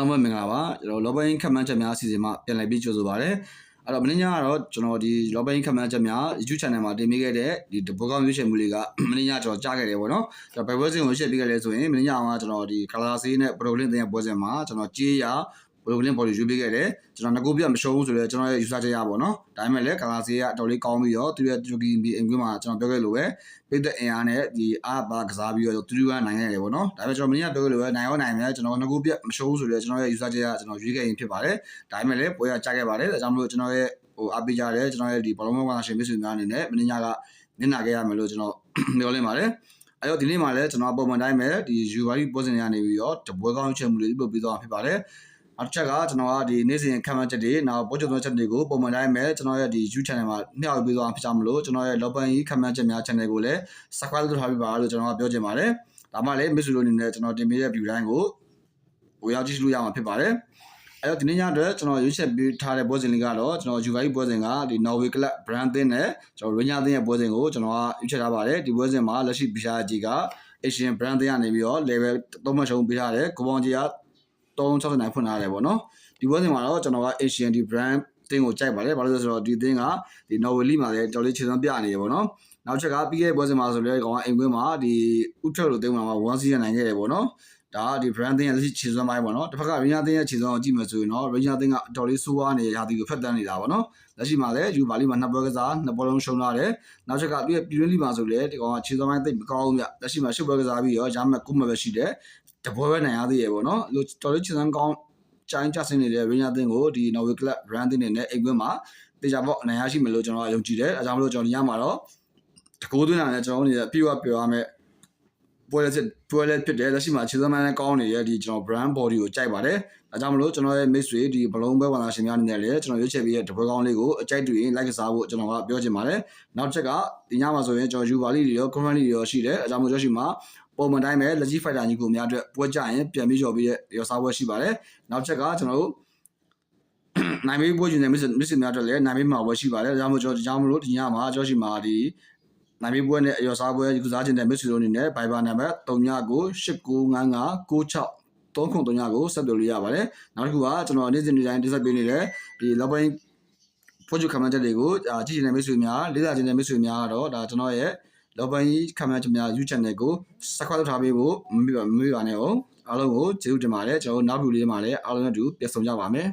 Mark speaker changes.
Speaker 1: အားလုံးပဲမင်္ဂလာပါကျွန်တော်လောဘင်းခက်မှန်းချက်များအစီအစဉ်မှာပြန်လည်ပြီးကြိုဆိုပါရစေအဲ့တော့မင်းညကတော့ကျွန်တော်ဒီလောဘင်းခက်မှန်းချက်များ YouTube channel မှာတင်ပေးခဲ့တဲ့ဒီတဘောကောင်းရွေးချယ်မှုလေးကမင်းညကျွန်တော်ကြားခဲ့တယ်ပေါ့နော်ကျွန်တော်ဘယ်ပွဲစဉ်ကိုရှင်းပေးခဲ့လဲဆိုရင်မင်းညကကျွန်တော်ဒီ color ဆေးနဲ့ pro link တင်ပွဲစဉ်မှာကျွန်တော်ကြေးရ ဘလိုလင်းပေါ်ရွေးပေးခဲ့တယ်ကျွန်တော်ငကိုပြမရှုံးဘူးဆိုတော့ကျွန်တော်ရဲ့ user ချက်ရပါတော့ဒါပေမဲ့လည်း color ဆေးကအတော်လေးကောင်းပြီးတော့သူရဲ့ Tuki အင်ကွင်းမှာကျွန်တော်ပြောခဲ့လို့ပဲပိတ်တဲ့အင်အားနဲ့ဒီအားပါကစားပြီးတော့သူကနိုင်ခဲ့တယ်ပေါ့နော်ဒါပေမဲ့ကျွန်တော်မင်းကပြောခဲ့လို့ပဲနိုင်ရောနိုင်မယ်ကျွန်တော်ငကိုပြမရှုံးဘူးဆိုတော့ကျွန်တော်ရဲ့ user ချက်ကကျွန်တော်ရွေးခဲ့ရင်ဖြစ်ပါတယ်ဒါပေမဲ့လည်းပွဲကကြားခဲ့ပါတယ်ဒါကြောင့်မလို့ကျွန်တော်ရဲ့ဟိုအပိကြတယ်ကျွန်တော်ရဲ့ဒီဘလုံးမောကရှင်မိတ်ဆွေများအနေနဲ့မင်းညကနင်နာခဲ့ရမယ်လို့ကျွန်တော်မျှော်လင့်ပါတယ်အဲ့တော့ဒီနေ့မှာလည်းကျွန်တော်ပုံမှန်တိုင်းပဲဒီ UVI ပွဲစဉ်ရနေပြီးတော့တပွဲကောင်းချက်မှုလေးလုပ်ပြီးသွားမှာဖြစ်ပါတယ် နောက်တစ်ချက်ကကျွန်တော်ကဒီနေ့စဉ်ခံမှန်းချက်တွေနောက်ပို့ချုပ်သောချက်တွေကိုပုံမှန်တိုင်းပဲကျွန်တော်ရဲ့ဒီ YouTube channel မှာမျှဝေပေးသွားမှာဖြစ်ကြမလို့ကျွန်တော်ရဲ့ Lopan ကြီးခံမှန်းချက်များ channel ကိုလည်း subscribe လုပ်ထားပြီးပါလို့ကျွန်တော်ကပြောချင်ပါတယ်ဒါမှလည်းမိတ်ဆွေတို့အနေနဲ့ကျွန်တော်တင်ပေးတဲ့ view တိုင်းကိုဟိုရောက်ကြည့်လို့ရမှာဖြစ်ပါတယ်အဲ့တော့ဒီနေ့ညအတွက်ကျွန်တော်ရွေးချယ်ပေးထားတဲ့ပွဲစဉ်လေးကတော့ကျွန်တော် UVI ပွဲစဉ်ကဒီ Norway Club brand သင်းနဲ့ကျွန်တော် Ranger သင်းရဲ့ပွဲစဉ်ကိုကျွန်တော်ကရွေးချယ်ထားပါတယ်ဒီပွဲစဉ်မှာလက်ရှိဘီရှာကြီးက Asian brand သင်းကနေပြီးတော့ level 3မှတ်ရှုံးပေးထားတယ်ကိုပေါင်ကြီးက 369ဖွင့်ထားတယ်ပေါ့နော်ဒီပွဲစဉ်မှာတော့ကျွန်တော်က Asian ဒီ brand တင်းကိုကြိုက်ပါတယ်ဘာလို့လဲဆိုတော့ဒီတင်းကဒီ Norway League မှာလည်းတော်လေးခြေစွမ်းပြနေရပေါ့နော်နောက်ချက်ကပြီးခဲ့တဲ့ပွဲစဉ်မှာဆိုလည်းကောင်ကအိမ်ကွင်းမှာဒီ Utrecht လို့တင်းမှာ1 season နိုင်ခဲ့တယ်ပေါ့နော် ဒါကဒီ brand တင်းရဲ့လက်ရှိခြေစွမ်းပိုင်းပေါ့နော်တစ်ဖက်က Ranger တင်းရဲ့ခြေစွမ်းကိုကြည့်မယ်ဆိုရင်တော့ Ranger တင်းကအတော်လေးဆိုးဝါးနေရာသီကိုဖက်တန်းနေတာပေါ့နော်လက်ရှိမှာလည်းယူပါလီမှာနှစ်ပွဲကစားနှစ်ပွဲလုံးရှုံးလာတယ်နောက်ချက်ကပြီးပြည်တွင်းလီမှာဆိုလည်းဒီကောင်ကခြေစွမ်းပိုင်းသိပ်မကောင်းဘူးဗျလက်ရှိမှာရှုပ်ပွဲကစားပြီးတော့ရမှတ်9မှတ်ပဲရှိတယ်တပွဲပဲနိုင်ရသေးရပေါ့နော်လို့တော်လေးခြေစွမ်းကောင်းချိုင်းကြဆင်းနေတဲ့ Ranger တင်းကိုဒီ Norway Club brand တင်းနဲ့အိမ်ကွင်းမှာတေချာပေါ့အနိုင်ရရှိမယ်လို့ကျွန်တော်ကယုံကြည်တယ်အဲကြောင့်မလို့ကျွန်တော်ဒီညမှာတော့တကိုးသွင်းတာနဲ့ကျွန်တော်တို့နေပြည့်ဝပြောရမယ် ပွဲလက်ပွဲလက်ဖြစ်တယ်လက်ရှိမှာခြေစမ်းမှန်းနဲ့ကောင်းနေတဲ့ဒီကျွန်တော် brand body ကိုကြိုက်ပါတယ်အဲကြောင့်မလို့ကျွန်တော်ရဲ့ miss တွေဒီဘလုံးပွဲဝန်သားရှင်များအနေနဲ့လည်းကျွန်တော်ရွေးချယ်ပြီးတဲ့တပွဲကောင်းလေးကိုအကြိုက်တူရင် like ကစားဖို့ကျွန်တော်ကပြောချင်ပါတယ်နောက်ချက်ကဒီညမှာဆိုရင်ကျွန်တော် Uber လေးတွေရော comment လေးတွေရောရှိတယ်အဲကြောင့်မလို့ကျွန်တော်ရှိမှာပုံမှန်တိုင်းပဲလက်ကြီး fighter ကြီးကိုများအတွက်ပွဲကြရင်ပြန်ပြီးကျော်ပြီးတဲ့ရောစားပွဲရှိပါတယ်နောက်ချက်ကကျွန်တော်တို့နိုင်မေးပွဲကျင်တဲ့မစ်မစ်များအတွက်လည်းနိုင်မေးမှာပွဲရှိပါတယ်ဒါကြောင့်မို့ကျွန်တော်ဒီကြောင့်မလို့ဒီညမှာကျွန်တော်ရှိမှာဒီ နိုင်မေးပွဲနဲ့အရောစားပွဲကုစားခြင်းတဲ့မစ်ဆွေတို့အနေနဲ့ Viber နံပါတ်39989596 3939ကိုဆက်သွယ်လို့ရပါတယ်နောက်တစ်ခုကကျွန်တော်နေ့စဉ်နေ့တိုင်းတင်ဆက်ပေးနေတဲ့ဒီ login ဖိုးချုပ်ခမန်းချက်တွေကိုကြည့်နေတဲ့မိတ်ဆွေများလေးစားခြင်းတဲ့မိတ်ဆွေများကတော့ဒါကျွန်တော်ရဲ့လောဘန်ကြီးခမန်းချက်များ YouTube channel ကို subscribe လုပ်ထားပေးဖို့မမေ့ပါမမေ့ပါနဲ့အောင်အားလုံးကိုကျေးဇူးတင်ပါတယ်ကျွန်တော်နောက်ဗီဒီယိုလေးမှာလည်းအားလုံးနဲ့အတူပြန်ဆုံကြပါမယ်